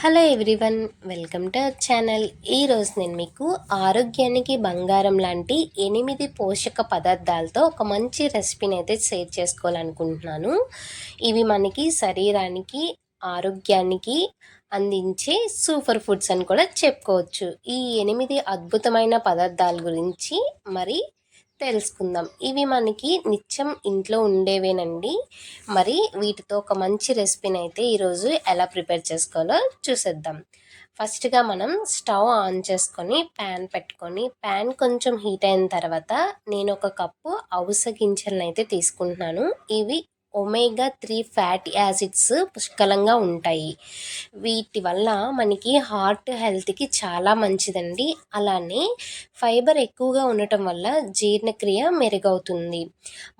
Hello everyone welcome to our channel. ఈరోజు నేను మీకు ఆరోగ్యానికి బంగారం లాంటి ఎనిమిది పోషక పదార్థాలతో ఒక మంచి రెసిపీని అయితే షేర్ చేసుకోవాలనుకుంటున్నాను. ఇవి మనకి శరీరానికి ఆరోగ్యానికి అందించే సూపర్ ఫుడ్స్ అని కూడా చెప్పుకోవచ్చు. ఈ ఎనిమిది అద్భుతమైన పదార్థాల గురించి మరి తెలుసుకుందాం. ఇవి మనకి నిత్యం ఇంట్లో ఉండేవేనండి. మరి వీటితో ఒక మంచి రెసిపీని అయితే ఈరోజు ఎలా ప్రిపేర్ చేసుకోవాలో చూసేద్దాం. ఫస్ట్గా మనం స్టవ్ ఆన్ చేసుకొని ప్యాన్ పెట్టుకొని ప్యాన్ కొంచెం హీట్ అయిన తర్వాత నేను ఒక కప్పు అవస గింజలను అయితే తీసుకుంటున్నాను. ఇవి ఒమేగా త్రీ ఫ్యాటీ యాసిడ్స్ పుష్కలంగా ఉంటాయి. వీటి వల్ల మనకి హార్ట్ హెల్త్కి చాలా మంచిదండి. అలానే ఫైబర్ ఎక్కువగా ఉండటం వల్ల జీర్ణక్రియ మెరుగవుతుంది.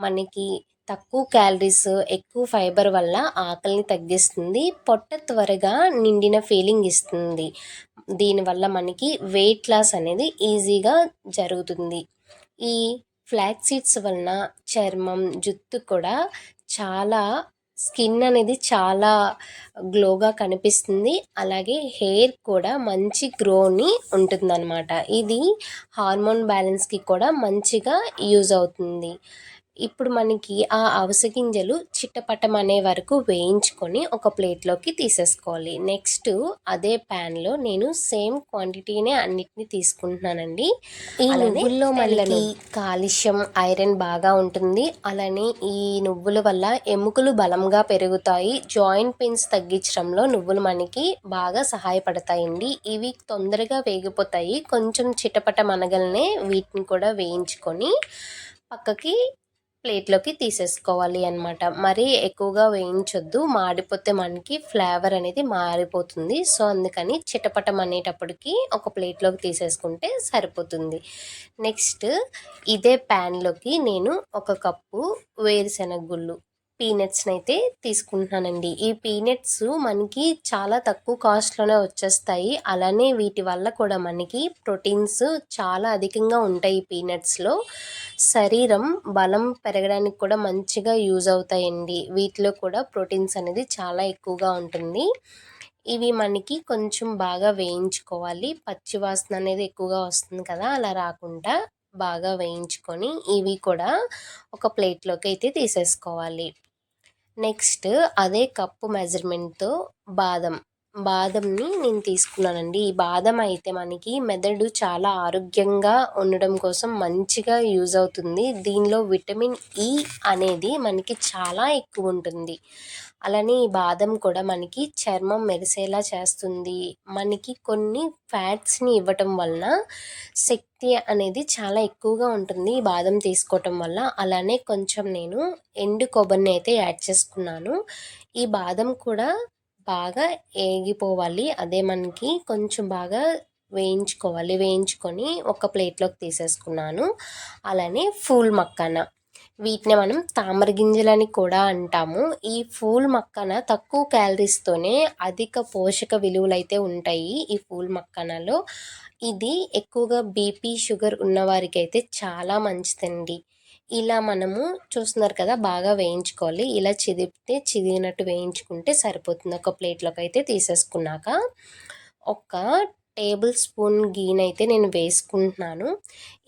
మనకి తక్కువ క్యాలరీస్ ఎక్కువ ఫైబర్ వల్ల ఆకలిని తగ్గిస్తుంది. పొట్ట త్వరగా నిండిన ఫీలింగ్ ఇస్తుంది. దీనివల్ల మనకి వెయిట్ లాస్ అనేది ఈజీగా జరుగుతుంది. ఈ ఫ్లాక్ సీడ్స్ వలన చర్మం జుట్టు కూడా చాలా స్కిన్ అనేది చాలా గ్లోగా కనిపిస్తుంది. అలాగే హెయిర్ కూడా మంచి గ్రోని ఉంటుందన్నమాట. ఇది హార్మోన్ బ్యాలెన్స్కి కూడా మంచిగా యూజ్ అవుతుంది. ఇప్పుడు మనకి ఆ అవిసె గింజలు చిట్టపటం అనే వరకు వేయించుకొని ఒక ప్లేట్లోకి తీసేసుకోవాలి. నెక్స్ట్ అదే ప్యాన్లో నేను సేమ్ క్వాంటిటీనే అన్నిటిని తీసుకుంటున్నానండి. ఈ నువ్వుల్లో మనకి కాల్షియం ఐరన్ బాగా ఉంటుంది. అలానే ఈ నువ్వుల వల్ల ఎముకలు బలంగా పెరుగుతాయి. జాయింట్ పెయిన్స్ తగ్గించడంలో నువ్వులు మనకి బాగా సహాయపడతాయండి. ఇవి తొందరగా వేగిపోతాయి. కొంచెం చిటపట మనగలనే వీటిని కూడా వేయించుకొని పక్కకి ప్లేట్లోకి తీసేసుకోవాలి అనమాట మరీ ఎక్కువగా వేయించొద్దు. మాడిపోతే మనకి ఫ్లేవర్ అనేది మారిపోతుంది. సో అందుకని చిటపటం అనేటప్పటికి ఒక ప్లేట్లోకి తీసేసుకుంటే సరిపోతుంది. నెక్స్ట్ ఇదే ప్యాన్లోకి నేను ఒక కప్పు వేరుశెనగ గుళ్ళు పీనట్స్ని అయితే తీసుకుంటున్నానండి. ఈ పీనట్స్ మనకి చాలా తక్కువ కాస్ట్లోనే వచ్చేస్తాయి. అలానే వీటి వల్ల కూడా మనకి ప్రోటీన్స్ చాలా అధికంగా ఉంటాయి ఈ పీనట్స్లో శరీరం బలం పెరగడానికి కూడా మంచిగా యూజ్ అవుతాయండి. వీటిలో కూడా ప్రోటీన్స్ అనేది చాలా ఎక్కువగా ఉంటుంది. ఇవి మనకి కొంచెం బాగా వేయించుకోవాలి. పచ్చివాసన అనేది ఎక్కువగా వస్తుంది కదా అలా రాకుండా బాగా వేయించుకొని ఇవి కూడా ఒక ప్లేట్లోకి అయితే తీసేసుకోవాలి. నెక్స్ట్ అదే కప్పు మెజర్మెంట్తో బాదం. బాదంని నేను తీసుకున్నానండి. ఈ బాదం అయితే మనకి మెదడు చాలా ఆరోగ్యంగా ఉండడం కోసం మంచిగా యూజ్ అవుతుంది. దీనిలో విటమిన్ ఈ అనేది మనకి చాలా ఎక్కువ ఉంటుంది. అలానే ఈ బాదం కూడా మనకి చర్మం మెరిసేలా చేస్తుంది. మనకి కొన్ని ఫ్యాట్స్ని ఇవ్వటం వలన శక్తి అనేది చాలా ఎక్కువగా ఉంటుంది ఈ బాదం తీసుకోవటం వల్ల. అలానే కొంచెం నేను ఎండు కొబ్బరిని అయితే యాడ్ చేసుకున్నాను. ఈ బాదం కూడా బాగా ఏగిపోవాలి. అదే మనకి కొంచెం బాగా వేయించుకోవాలి. వేయించుకొని ఒక ప్లేట్లోకి తీసేసుకున్నాను. అలానే ఫూల్ మక్కన. వీటిని మనం తామర గింజలని కూడా అంటాము. ఈ ఫూల్ మక్కన తక్కువ క్యాలరీస్తోనే అధిక పోషక విలువలు అయితే ఉంటాయి ఈ ఫూల్ మక్కనలో. ఇది ఎక్కువగా బీపీ షుగర్ ఉన్నవారికి అయితే చాలా మంచిదండి. ఇలా మనము చూస్తున్నారు కదా బాగా వేయించుకోవాలి. ఇలా చిదిపితే చిదిగినట్టు వేయించుకుంటే సరిపోతుంది. ఒక ప్లేట్లోకి అయితే తీసేసుకున్నాక ఒక టేబుల్ స్పూన్ గీని అయితే నేను వేసుకుంటున్నాను.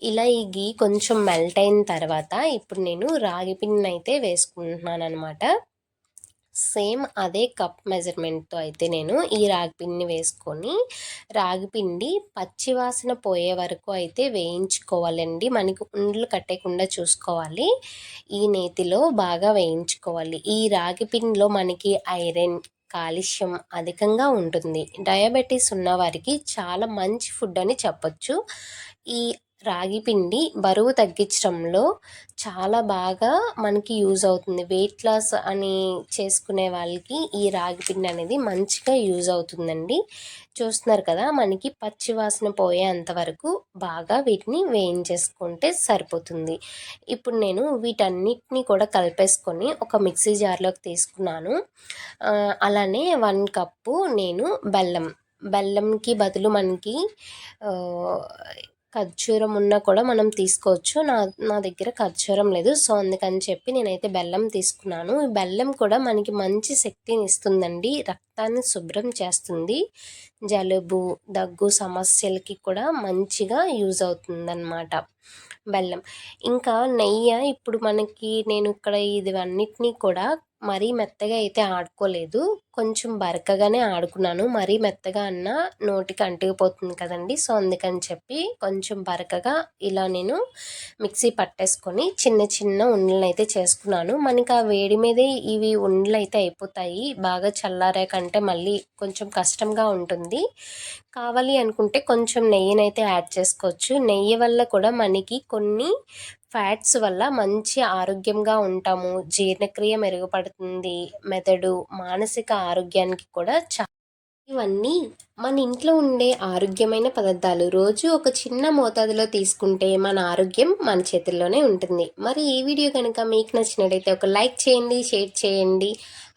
ఇలా ఈ గీ కొంచెం మెల్ట్ అయిన తర్వాత ఇప్పుడు నేను రాగి పిండిని అయితే వేసుకుంటున్నాను అనమాట సేమ్ అదే కప్ మెజర్మెంట్తో అయితే నేను ఈ రాగిపిండిని వేసుకొని రాగిపిండి పచ్చివాసన పోయే వరకు అయితే వేయించుకోవాలండి. మనకు ఉండలు కట్టేయకుండా చూసుకోవాలి. ఈ నేతిలో బాగా వేయించుకోవాలి. ఈ రాగిపిండిలో మనకి ఐరన్ కాలుష్యం అధికంగా ఉంటుంది. డయాబెటీస్ ఉన్నవారికి చాలా మంచి ఫుడ్ అని చెప్పొచ్చు. ఈ రాగి పిండి బరువు తగ్గించడంలో చాలా బాగా మనకి యూజ్ అవుతుంది. వెయిట్ లాస్ అని చేసుకునే వాళ్ళకి ఈ రాగి పిండి అనేది మంచిగా యూజ్ అవుతుందండి. చూస్తున్నారు కదా మనకి పచ్చి వాసన పోయేంత వరకు బాగా వీటిని వేయించేసుకుంటే సరిపోతుంది. ఇప్పుడు నేను వీటన్నిటిని కూడా కలిపేసుకొని ఒక మిక్సీ జార్లోకి తీసుకున్నాను. అలానే వన్ కప్పు నేను బెల్లం. బెల్లంకి బదులు మనకి ఖర్జూరం ఉన్నా కూడా మనం తీసుకోవచ్చు. నా నా దగ్గర ఖర్జూరం లేదు. సో అందుకని చెప్పి నేనైతే బెల్లం తీసుకున్నాను. ఈ బెల్లం కూడా మనకి మంచి శక్తిని ఇస్తుందండి. రక్తాన్ని శుభ్రం చేస్తుంది. జలుబు దగ్గు సమస్యలకి కూడా మంచిగా యూజ్ అవుతుందన్నమాట బెల్లం. ఇంకా నెయ్యి ఇప్పుడు మనకి నేను ఇక్కడ ఇవన్నిటినీ కూడా మరీ మెత్తగా అయితే ఆడుకోలేదు. కొంచెం బరకగానే ఆడుకున్నాను. మరీ మెత్తగా అన్న నోటికి అంటుకుపోతుంది కదండి. సో అందుకని చెప్పి కొంచెం బరకగా ఇలా నేను మిక్సీ పట్టేసుకొని చిన్న చిన్న ఉండలను అయితే చేసుకున్నాను. మనకి ఆ వేడి మీదే ఇవి ఉండలు అయితే అయిపోతాయి. బాగా చల్లారాకంటే మళ్ళీ కొంచెం కష్టంగా ఉంటుంది. కావాలి అనుకుంటే కొంచెం నెయ్యినైతే యాడ్ చేసుకోవచ్చు. నెయ్యి వల్ల కూడా మనకి కొన్ని ఫ్యాట్స్ వల్ల మంచి ఆరోగ్యంగా ఉంటాము. జీర్ణక్రియ మెరుగుపడుతుంది. మెదడు మానసిక ఆరోగ్యానికి కూడా చా ఇవన్నీ మన ఇంట్లో ఉండే ఆరోగ్యమైన పదార్థాలు. రోజు ఒక చిన్న మోతాదులో తీసుకుంటే మన ఆరోగ్యం మన చేతుల్లోనే ఉంటుంది. మరి ఈ వీడియో కనుక మీకు నచ్చినట్టయితే ఒక లైక్ చేయండి షేర్ చేయండి.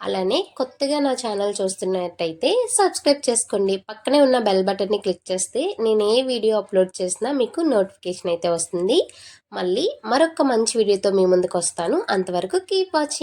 అలానే కొత్తగా నా ఛానల్ చూస్తున్నట్టయితే సబ్స్క్రైబ్ చేసుకోండి. పక్కనే ఉన్న బెల్ బటన్ని క్లిక్ చేస్తే నేను ఏ వీడియో అప్లోడ్ చేసినా మీకు నోటిఫికేషన్ అయితే వస్తుంది. మళ్ళీ మరొక మంచి వీడియోతో మీ ముందుకు వస్తాను. అంతవరకు కీప్ వాచింగ్